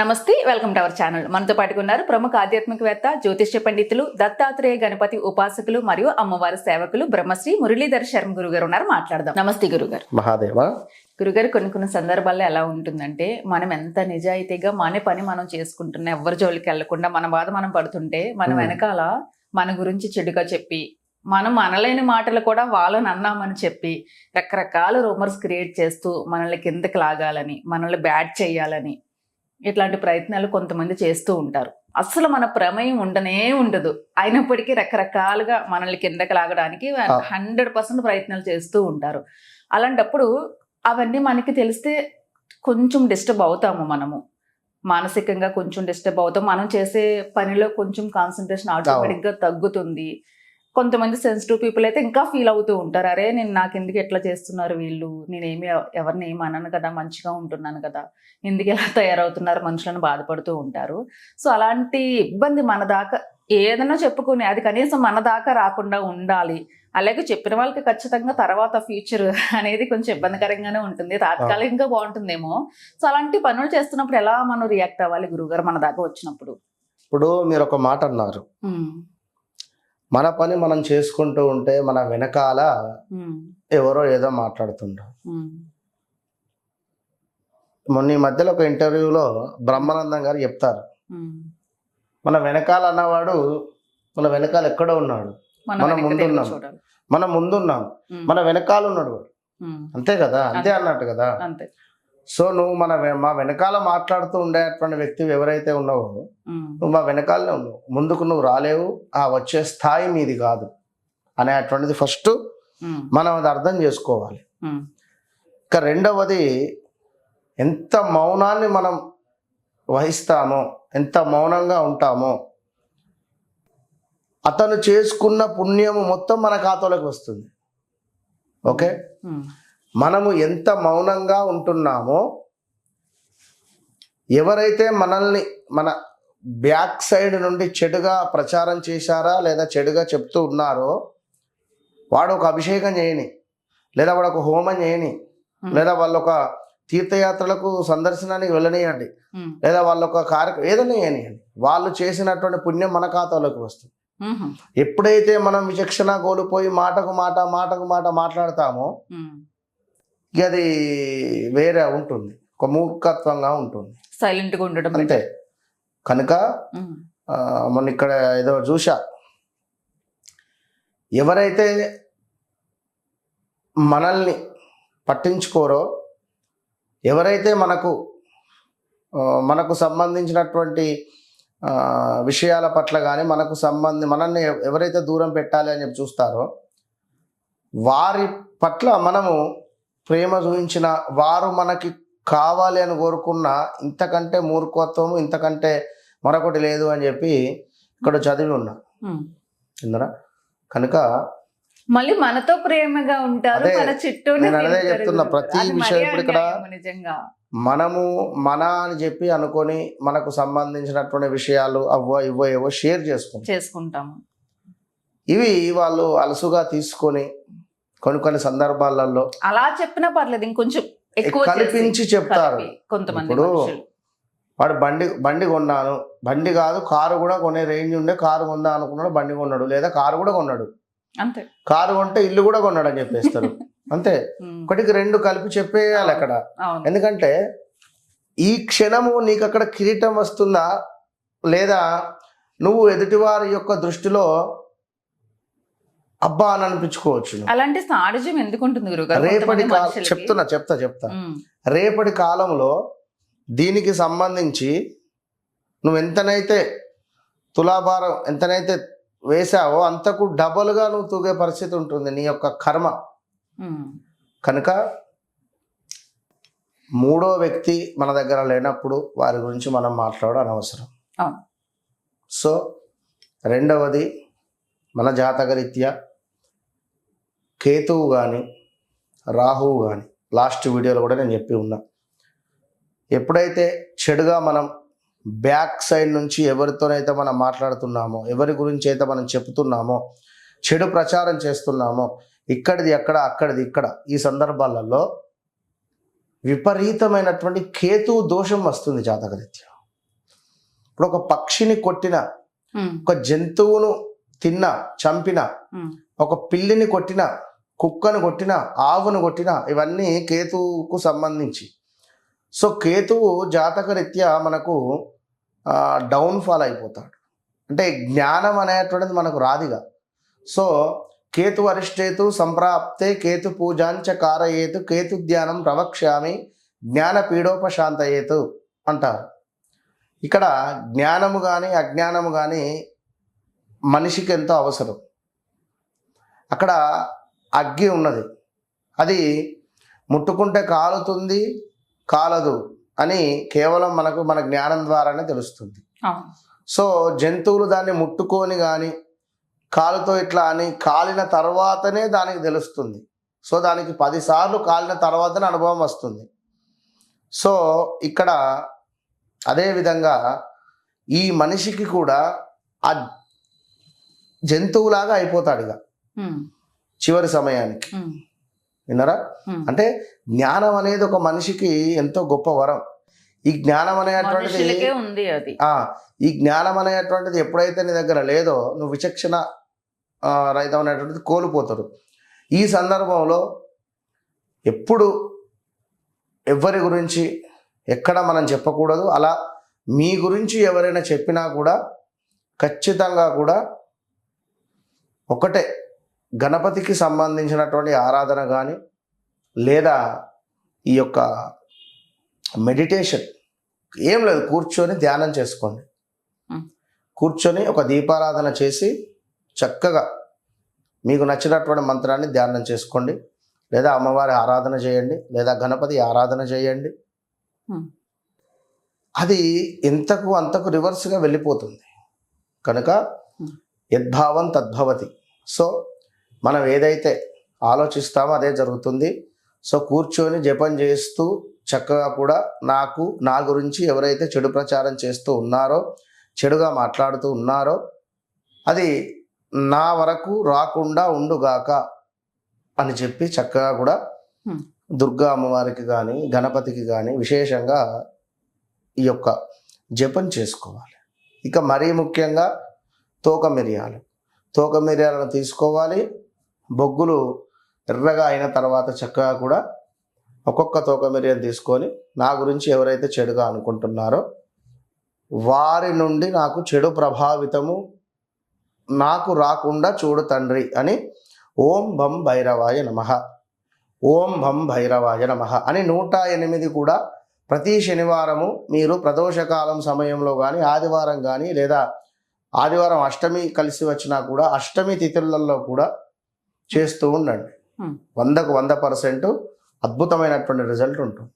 నమస్తే welcome to our channel. మనతో పాటుగా ఉన్నారు ప్రముఖ ఆధ్యాత్మికవేత్త జ్యోతిష్య పండితులు దత్తాత్రేయ గణపతి ఉపాసకులు మరియు అమ్మవారి సేవకులు బ్రహ్మశ్రీ మురళీధర్ శర్మ గురుగారు ఉన్నారు. మాట్లాడదాం. నమస్తే గురుగారు. మహాదేవ. గురుగారు కొన్ని కొన్ని సందర్భాల్లో ఎలా ఉంటుందంటే మనం ఎంత నిజాయితీగా మన పని మనం చేసుకుంటున్నా ఎవరి జోలికి వెళ్ళకుండా మన బాధ మనం పడుతుంటే మన. వెనకాల మన గురించి చెడుగా చెప్పి మనం అనలేని మాటలు కూడా వాళ్ళని అన్నామని చెప్పి రకరకాల రూమర్స్ క్రియేట్ చేస్తూ మనల్ని కిందకి లాగాలని మనల్ని బ్యాడ్ చేయాలని ఇట్లాంటి ప్రయత్నాలు కొంతమంది చేస్తూ ఉంటారు. అసలు మన ప్రమేయం ఉండనే ఉండదు. అయినప్పటికీ రకరకాలుగా మనల్ని కిందకి లాగడానికి. హండ్రెడ్ పర్సెంట్ ప్రయత్నాలు చేస్తూ ఉంటారు. అలాంటప్పుడు అవన్నీ మనకి తెలిస్తే కొంచెం డిస్టర్బ్ అవుతాము మనము. మానసికంగా కొంచెం డిస్టర్బ్ అవుతాం. మనం చేసే పనిలో కొంచెం కాన్సన్ట్రేషన్ ఆటోమేటిక్గా తగ్గుతుంది. కొంతమంది సెన్సిటివ్ పీపుల్ అయితే ఇంకా ఫీల్ అవుతూ ఉంటారు. అరే నేను నాకు ఎందుకు ఎట్లా చేస్తున్నారు వీళ్ళు? నేనేమి ఎవరిని ఏమి అనను కదా మంచిగా ఉంటున్నాను కదా. ఎందుకు ఎలా తయారవుతున్నారు? మనుషులను బాధపడుతూ ఉంటారు. సో అలాంటి ఇబ్బంది మన దాకా ఏదైనా చెప్పుకుని అది కనీసం మన దాకా రాకుండా ఉండాలి. అలాగే చెప్పిన వాళ్ళకి ఖచ్చితంగా తర్వాత ఫ్యూచర్ అనేది కొంచెం ఇబ్బందికరంగానే ఉంటుంది. తాత్కాలికంగా బాగుంటుందేమో. సో అలాంటి పనులు చేస్తున్నప్పుడు ఎలా మనం రియాక్ట్ అవ్వాలి గురుగారు మన దాకా వచ్చినప్పుడు? ఇప్పుడు మీరు ఒక మాట అన్నారు. మన పని మనం చేసుకుంటూ ఉంటే మన వెనకాల ఎవరో ఏదో మాట్లాడుతుంటారు. మొన్న ఈ మధ్యలో ఒక ఇంటర్వ్యూలో బ్రహ్మానందం గారు చెప్తారు. మన వెనకాల అన్నవాడు మన వెనకాల ఎక్కడో ఉన్నాడు. మనం ముందున్నాం. మనం ముందున్నాం. మన వెనకాల ఉన్నాడు అంతే కదా? అంతే. అన్నట్టు కదా? అంతే. సో నువ్వు మన మా వెనకాల మాట్లాడుతూ ఉండేటువంటి వ్యక్తి ఎవరైతే ఉన్నావో నువ్వు మా వెనకాలనే ఉన్నావు. ముందుకు నువ్వు రాలేవు. ఆ వచ్చే స్థాయి మీది కాదు అనేటువంటిది ఫస్ట్ మనం అది అర్థం చేసుకోవాలి. ఇక రెండవది ఎంత మౌనాన్ని మనం వహిస్తామో ఎంత మౌనంగా ఉంటామో అతను చేసుకున్న పుణ్యము మొత్తం మన ఖాతాలోకి వస్తుంది. ఓకే? మనము ఎంత మౌనంగా ఉంటున్నామో ఎవరైతే మనల్ని మన బ్యాక్ సైడ్ నుండి చెడుగా ప్రచారం చేశారా లేదా చెడుగా చెప్తూ ఉన్నారో వాడు ఒక అభిషేకం చేయని లేదా వాడు ఒక హోమం చేయని లేదా వాళ్ళు ఒక తీర్థయాత్రలకు సందర్శనానికి వెళ్ళనియండి లేదా వాళ్ళ ఒక కార్యక్రమం ఏదైనా చేయనియండి వాళ్ళు చేసినటువంటి పుణ్యం మన ఖాతాలోకి వస్తుంది. ఎప్పుడైతే మనం విచక్షణ కోల్పోయి మాటకు మాట మాటకు మాట మాట్లాడతామో. ఇక అది వేరే ఉంటుంది. ఒక మూర్ఖత్వంగా ఉంటుంది. సైలెంట్గా ఉండడం అంతే కనుక మొన్న ఇక్కడ ఏదో చూసా ఎవరైతే మనల్ని పట్టించుకోరో ఎవరైతే మనకు మనకు సంబంధించినటువంటి విషయాల పట్ల కానీ మనకు సంబంధి మనల్ని ఎవ- ఎవరైతే దూరం పెట్టాలి అని చెప్పి చూస్తారో వారి పట్ల మనము ప్రేమ చూపించిన వారు మనకి కావాలి అని కోరుకున్న ఇంతకంటే మూర్ఖత్వము ఇంతకంటే మరొకటి లేదు అని చెప్పి ఇక్కడ చదివి ఉన్నా. ఇందరా కనుక మళ్ళీ మనతో ప్రేమగా ఉంటారు మన నేను అదే చెప్తున్నా. ప్రతి విషయం ఇప్పుడు ఇక్కడ మనము మన అని చెప్పి అనుకొని మనకు సంబంధించినటువంటి విషయాలు అవ్వో ఇవ్వో ఏవో షేర్ చేసుకుంటాం. చేసుకుంటాము. ఇవి వాళ్ళు అలసుగా తీసుకొని కొన్ని కొన్ని సందర్భాలలో అలా చెప్పినా పర్లేదు ఇంకొంచెం ఎక్కువ కల్పించి చెప్తారు. కొంతమంది ఇప్పుడు. వాడు బండి బండి కొన్నాను. బండి కాదు కారు కూడా కొనే రేంజ్ ఉండే కారు కొందా అనుకున్నాడు బండి కొన్నాడు. లేదా కారు కూడా కొన్నాడు. అంతే. కారు కొంటే ఇల్లు కూడా కొన్నాడు అని చెప్పేస్తారు. అంతే. ఒకటికి రెండు కలిపి చెప్పేయాలి అక్కడ. ఎందుకంటే ఈ క్షణము నీకు అక్కడ కిరీటం వస్తుందా లేదా నువ్వు ఎదుటివారి యొక్క దృష్టిలో అబ్బా అని అనిపించుకోవచ్చు. అలాంటి సాడిజం ఎందుకు ఉంటుంది రేపటి? చెప్తున్నా చెప్తా చెప్తా రేపటి కాలంలో దీనికి సంబంధించి నువ్వు ఎంతనైతే తులాభారం ఎంతనైతే వేసావో అంతకు డబుల్గా నువ్వు తూగే పరిస్థితి ఉంటుంది నీ యొక్క కర్మ కనుక మూడో వ్యక్తి మన దగ్గర లేనప్పుడు వారి గురించి మనం మాట్లాడడం అనవసరం. సో రెండవది మన జాతకరీత్యా కేతువు కానీ రాహువు కానీ లాస్ట్ వీడియోలో కూడా నేను చెప్పి ఉన్నా. ఎప్పుడైతే చెడుగా మనం బ్యాక్ సైడ్ నుంచి ఎవరితోనైతే మనం మాట్లాడుతున్నామో ఎవరి గురించి అయితే మనం చెప్తున్నామో చెడు ప్రచారం చేస్తున్నామో ఇక్కడిది ఎక్కడ అక్కడిది ఇక్కడ ఈ సందర్భాలలో విపరీతమైనటువంటి కేతు దోషం వస్తుంది జాతకరీత్యా. ఇప్పుడు ఒక పక్షిని కొట్టిన ఒక జంతువును తిన్న చంపిన ఒక పిల్లిని కొట్టిన కుక్కను కొట్టిన ఆవును కొట్టిన ఇవన్నీ కేతువుకు సంబంధించి. సో కేతువు జాతకరీత్యా మనకు డౌన్ఫాల్ అయిపోతాడు. అంటే జ్ఞానం అనేటువంటిది మనకు రాదిగా. సో కేతు అరిష్టేతు సంప్రాప్తే కేతు పూజాంచ కారయేతు కేతు ధ్యానం ప్రవక్ష్యామి జ్ఞాన పీడోపశాంతయేతు అంటారు. ఇక్కడ జ్ఞానము కానీ అజ్ఞానము కానీ మనిషికి ఎంతో అవసరం. అక్కడ అగ్గి ఉన్నది. అది ముట్టుకుంటే కాలుతుంది కాలదు అని కేవలం మనకు మన జ్ఞానం ద్వారానే తెలుస్తుంది. సో జంతువులు దాన్ని ముట్టుకొని కానీ కాలుతో ఇట్లా అని కాలిన తర్వాతనే దానికి తెలుస్తుంది. సో దానికి పదిసార్లు కాలిన తర్వాతనే అనుభవం వస్తుంది. సో ఇక్కడ అదే విధంగా ఈ మనిషికి కూడా ఆ జంతువులాగా అయిపోతాడు ఇక. చివరి సమయానికి. విన్నారా. అంటే జ్ఞానం అనేది ఒక మనిషికి ఎంతో గొప్ప వరం. ఈ జ్ఞానం అనేటువంటిది ఉంది అది. ఆ ఈ జ్ఞానం అనేటువంటిది ఎప్పుడైతే నీ దగ్గర లేదో నువ్వు విచక్షణ ఆ, రహితం అనేటువంటిది కోల్పోతారు. ఈ సందర్భంలో ఎప్పుడు ఎవరి గురించి ఎక్కడ మనం చెప్పకూడదు అలా మీ గురించి ఎవరైనా చెప్పినా కూడా ఖచ్చితంగా కూడా ఒకటే గణపతికి సంబంధించినటువంటి ఆరాధన కానీ లేదా ఈ యొక్క మెడిటేషన్ ఏం లేదు కూర్చొని ధ్యానం చేసుకోండి. కూర్చొని ఒక దీపారాధన చేసి చక్కగా మీకు నచ్చినటువంటి మంత్రాన్ని ధ్యానం చేసుకోండి లేదా అమ్మవారి ఆరాధన చేయండి లేదా గణపతి ఆరాధన చేయండి. అది ఎంతకు అంతకు రివర్స్గా వెళ్ళిపోతుంది కనుక. యద్భావం తద్భవతి. సో మనం ఏదైతే ఆలోచిస్తామో అదే జరుగుతుంది. సో కూర్చొని జపం చేస్తూ చక్కగా కూడా నాకు నా గురించి ఎవరైతే చెడు ప్రచారం చేస్తూ ఉన్నారో చెడుగా మాట్లాడుతూ ఉన్నారో అది నా వరకు రాకుండా ఉండుగాక అని చెప్పి చక్కగా కూడా. దుర్గా అమ్మవారికి కానీ గణపతికి కానీ విశేషంగా ఈ యొక్క జపం చేసుకోవాలి. ఇక మరీ ముఖ్యంగా తోక మిరియాలు. తోక మిరియాలను తీసుకోవాలి. బొగ్గులు ఎర్రగా అయిన తర్వాత చక్కగా కూడా ఒక్కొక్క తోక మిరియం తీసుకొని నా గురించి ఎవరైతే చెడుగా అనుకుంటున్నారో వారి నుండి నాకు చెడు ప్రభావితము నాకు రాకుండా చూడు తండ్రి అని ఓం భం భైరవాయ నమ. ఓం భం భైరవాయ నమ అని నూట ఎనిమిది కూడా ప్రతి శనివారము మీరు ప్రదోషకాలం సమయంలో కానీ ఆదివారం కానీ లేదా ఆదివారం అష్టమి కలిసి వచ్చినా కూడా అష్టమి తిథులలో కూడా చేస్తూ ఉండండి. వందకు వంద పర్సెంట్ అద్భుతమైనటువంటి రిజల్ట్ ఉంటుంది